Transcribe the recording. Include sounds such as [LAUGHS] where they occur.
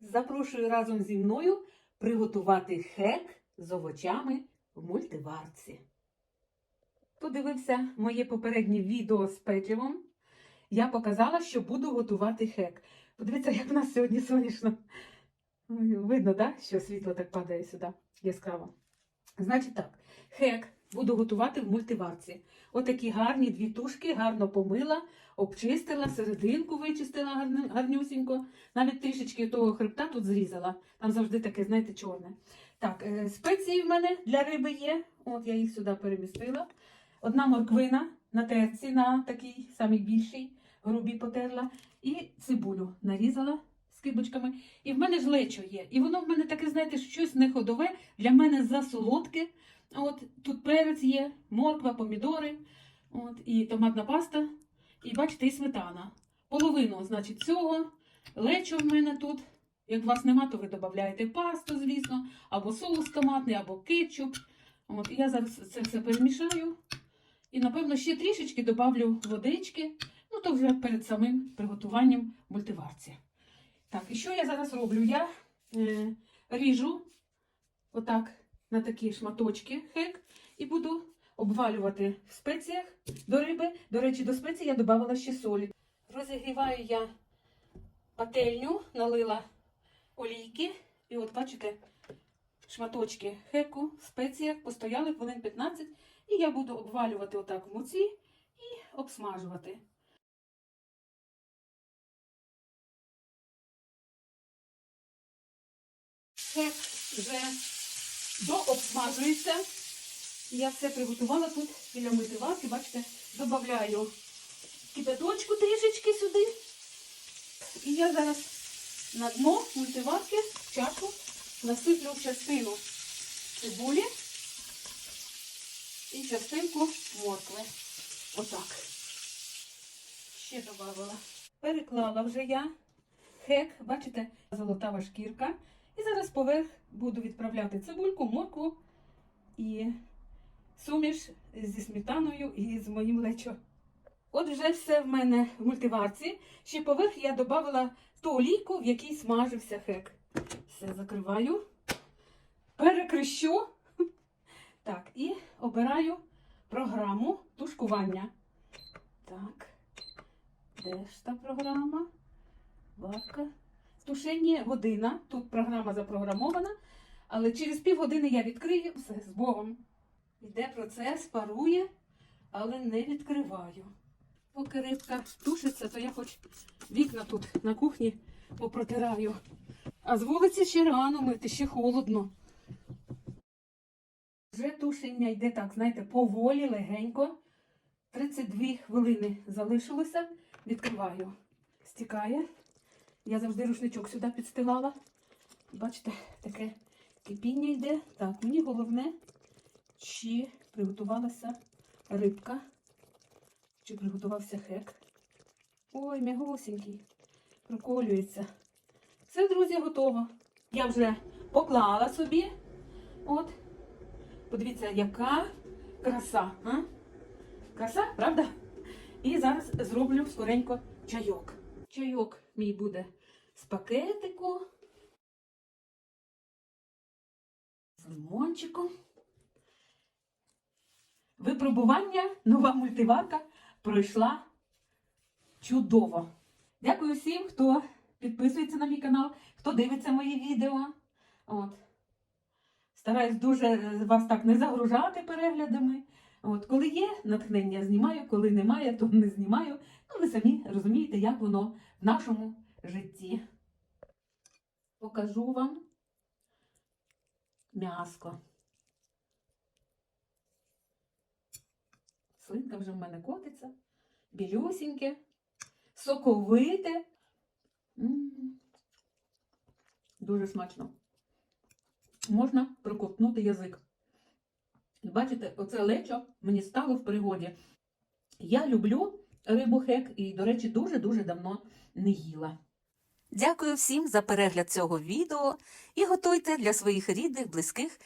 Запрошую разом зі мною приготувати хек з овочами в мультиварці. Подивився моє попереднє відео з печивом. Я показала, що буду готувати хек. Подивіться, як в нас сьогодні сонячно. Видно, так, що світло так падає сюди яскраво. Значить так, хек буду готувати в мультиварці. Отакі гарні дві тушки, гарно помила, обчистила, серединку вичистила гарнюсінько. Навіть трішечки того хребта тут зрізала. Там завжди таке, знаєте, чорне. Так, е, спеції в мене для риби є. От я їх сюди перемістила. Одна морквина на терці, на такій самій більшій, грубій потерла. І цибулю нарізала скибочками. І в мене ж лечо є. І воно в мене таке, знаєте, щось не ходове, для мене засолодке. От тут перець є, морква, помідори, от, і томатна паста, і бачите, і сметана. Половину, значить, цього. Лечо в мене тут. Як вас нема, то ви додаєте пасту, звісно, або соус томатний, або кетчуп. От, я зараз це все перемішаю. І, напевно, ще трішечки добавлю водички. Ну, то вже перед самим приготуванням мультиварці. Так, і що я зараз роблю? Я е, ріжу отак на такі шматочки хек і буду обвалювати в спеціях до риби. До речі, до спецій я додавала ще солі. Розігріваю я пательню, налила олійки. І от бачите, шматочки хеку в спеціях постояли хвилин 15. І я буду обвалювати отак в муці і обсмажувати. Хек вже дообсмажується. Я все приготувала тут біля мультиварки. Бачите, додаю кипяточку трішечки сюди. І я зараз на дно мультиварки в чашку насиплю частину цибулі і частинку моркви. Отак. Ще додавала. Переклала вже я хек, бачите, золотава шкірка. І зараз поверх буду відправляти цибульку, моркву і суміш зі сметаною і з моїм лечо. От вже все в мене в мультиварці. Ще поверх я додавала ту олійку, в якій смажився хек. Все закриваю, перекрещу. [LAUGHS] Так, і обираю програму тушкування. Так, де ж та програма? Варка. Тушення година. Тут програма запрограмована, але через півгодини я відкрию все з Богом. Йде процес, парує, але не відкриваю. Поки рибка тушиться, то я хоч вікна тут на кухні попротираю. А з вулиці ще рано мити, ще холодно. Вже тушення йде так, знаєте, поволі, легенько. 32 хвилини залишилося. Відкриваю. Стікає. Я завжди рушничок сюди підстилала. Бачите, таке кипіння йде. Так, мені головне, чи приготувалася рибка, чи приготувався хек. Ой, м'ягосенький, проколюється. Все, друзі, готово. Я вже поклала собі. От. Подивіться, яка краса. А? Краса, правда? І зараз зроблю скоренько чайок. Чайок мій буде з пакетику, з лимончиком. Випробування нова мультиварка пройшла чудово. Дякую всім, хто підписується на мій канал, хто дивиться мої відео. От. Стараюсь дуже вас так не загружати переглядами. От, коли є натхнення, знімаю, коли немає, то не знімаю. Ну, ви самі розумієте, як воно в нашому житті. Покажу вам м'яско. Слинка вже в мене котиться, білюсіньке, соковите. Дуже смачно. Можна проковтнути язик. Бачите, оце лечо мені стало в пригоді. Я люблю рибу хек і, до речі, дуже-дуже давно не їла. Дякую всім за перегляд цього відео і готуйте для своїх рідних, близьких